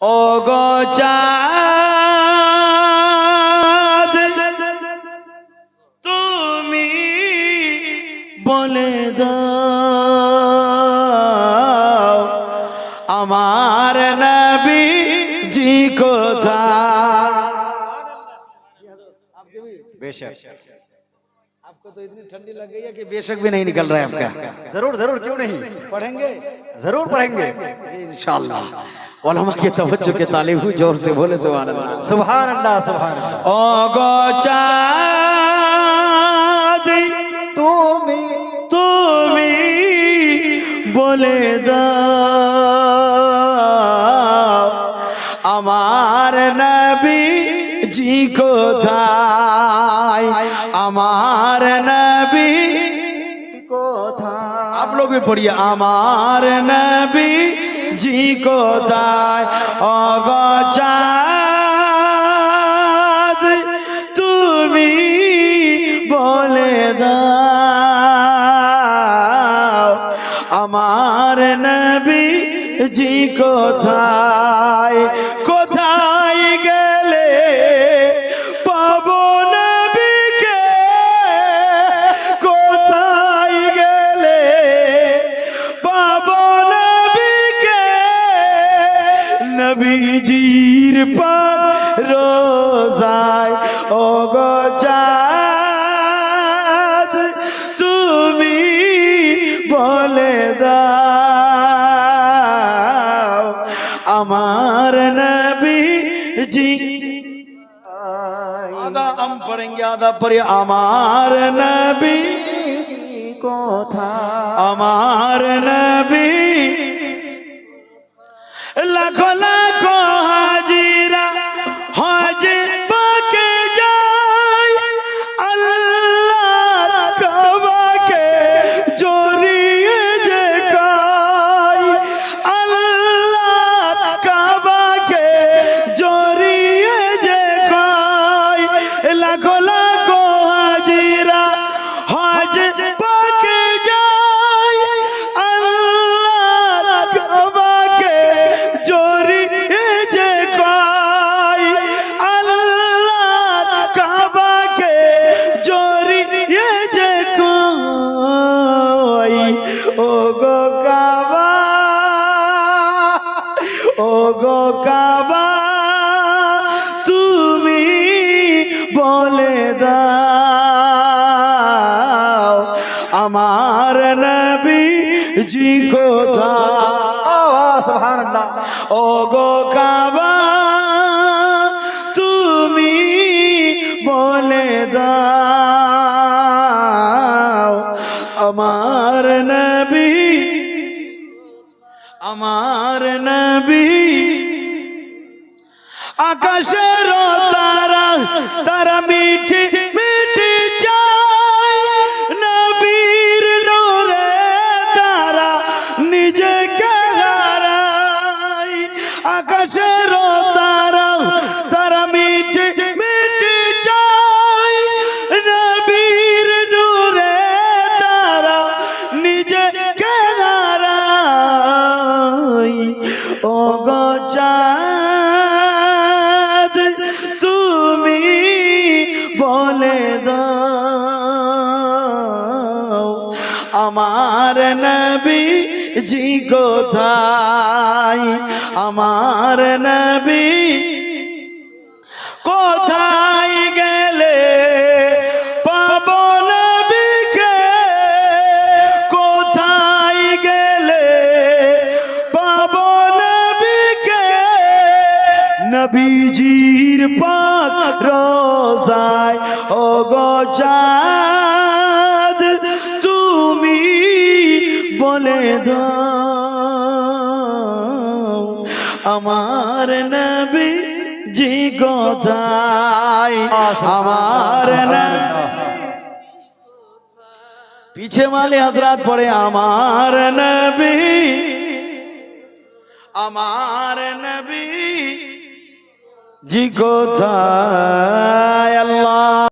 ও গো চাঁদ তুমি বলে দাও আমার নবী জি কোথা बेशक आपको तो इतनी ठंडी लग गई है कि बेशक भी नहीं निकल रहा है आपका जरूर जरूर क्यों नहीं पढ़ेंगे जरूर पढ़ेंगे इंशाल्लाह ओलमा के तवज्जो के तालिब हूँ जोर से बोले सुभान अल्लाह सुभान अल्लाह सुभान अल्लाह ও গো চাঁদ তুমি তুমি বলে দাও আমার নবী জি কোথায় আমার নবী কোথা आप लोग भी पढ़िए আমার নবী জি কোথায় অগচাঁদ তুমি বলে দাও আমার নবী জি কোথায় নবীজির পাক রোজায় ও গজাদ তুমি বলে দাও আমার নবীজি। আদা আম পড়েঙ্গে আদা পরে আমার নবী কথা আমার নবী লাখো ও গো কাবা তুমি বলে দাও আমার নবী জি কোথা? ও গো কাবা আমার নবী। আকাশের তারা তারা মিঠে মিঠে চায়। নবীর নূরে তারা নিজেকে হারায়। আকাশের নবী জি কোথায়? আমার নবী কোথায় গেলে পাবো নবীকে? কোথায় গেলে পাবো নবীকে? নবীজির পাক রোজায় ও গো আমার নবী জি কোথায় আমার পিছে মালে হজরত পড়ে আমার নবী। আমার নবী জি কোথায় আল্লাহ।